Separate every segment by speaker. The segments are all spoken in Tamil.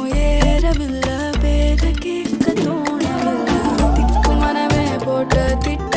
Speaker 1: உயரவில்லை பேர கேட்க தோணவில்லை.
Speaker 2: திக்கு மனமே போட்ட
Speaker 1: திட்ட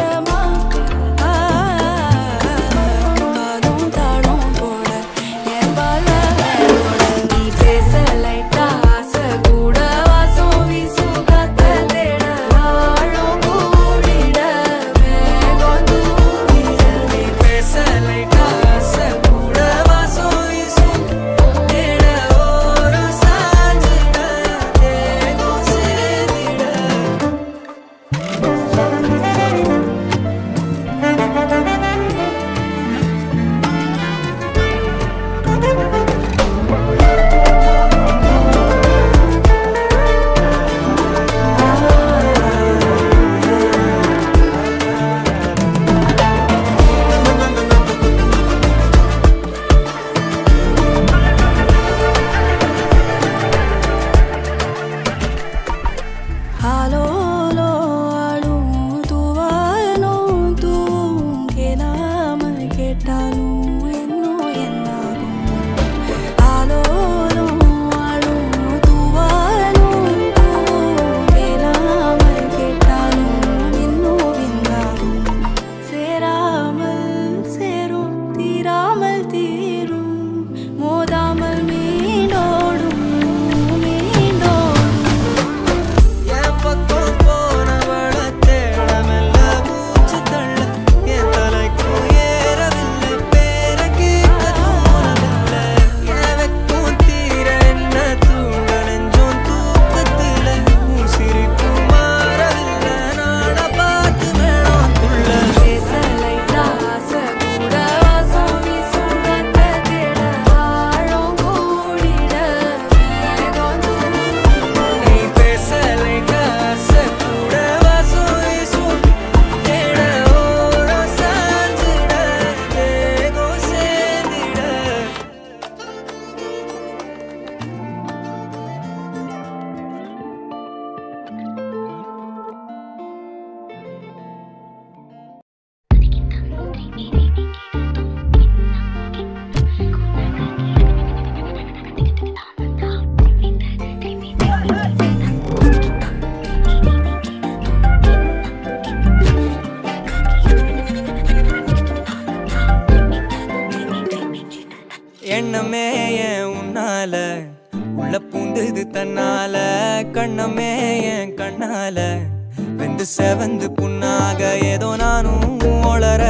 Speaker 1: கண்டு செவந்து புண்ணாக ஏதோ நானும் ஒளர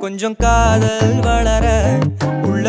Speaker 1: கொஞ்சம் காதல் வளர உள்ள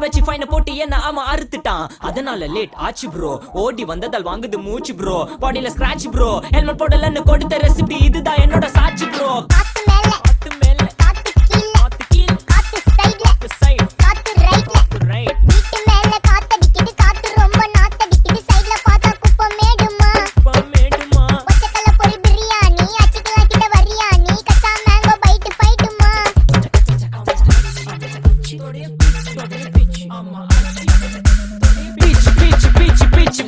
Speaker 3: வச்சு ஃபைன போட்டு என்ன அவன் அறுத்துட்டான் அதனால லேட் ஆச்சு ப்ரோ ஓடி வந்ததால் வாங்குது மூச்சு ப்ரோ பாடியில ஸ்கிராட்ச் ப்ரோ ஹெல்மெட் போடலன்னு கொடுத்த ரெசிபி இதுதான் என்னோட சாட்சி ப்ரோ
Speaker 4: காத்து மேல
Speaker 3: காத்து மேல
Speaker 4: காத்து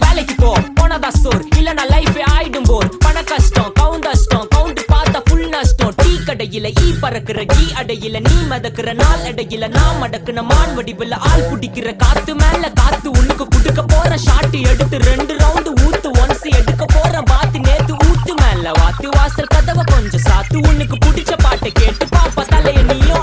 Speaker 3: வேலைக்கு போ போனதா சோர் இல்லனா லைஃப் ஆயிடும் போர் பண கஷ்டம் கவுண்டஸ்டம் கவுண்ட் பார்த்தா ஃபுல் நஷ்டம் டீ கடையில ஈ பறக்குற கீ அடையில நீ மதக்குற நாள் அடையில நான் மடக்குன மான் வடிவுல ஆள் புடிக்கிற காத்து மேல காத்து உனக்கு குடுக்க போற ஷாட் எடுத்து ரெண்டு ரவுண்டு ஊத்து ஒன்ஸ் எடுக்க போற பாத்து நேத்து ஊத்து மேல வாத்து வாசல் கதவை கொஞ்சம் சாத்து உனக்கு பிடிச்ச பாட்டை கேட்டு பாப்பா தலைய நீயும்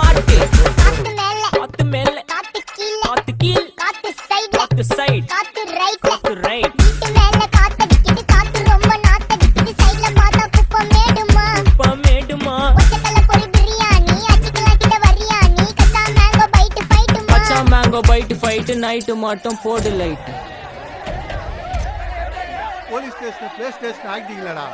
Speaker 3: மாட்டோம் போடு light
Speaker 5: police station play station ஆகிட்டீங்களடா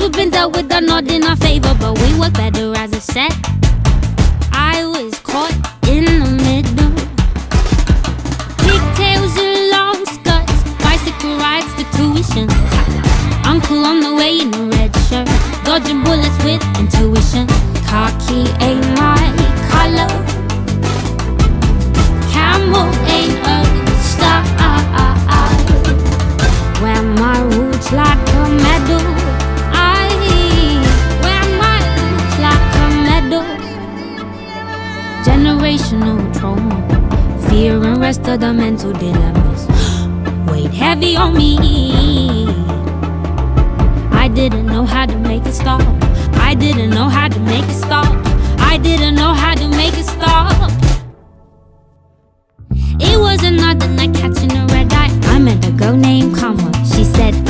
Speaker 6: we've been dealt with are not in our favor, but we work better as a set. two dilemmas weighed heavy on me. I didn't know how to make it stop. I didn't know how to make it stop. I didn't know how to make it stop. It was another night catching a red eye. I met a girl named Karma. She said,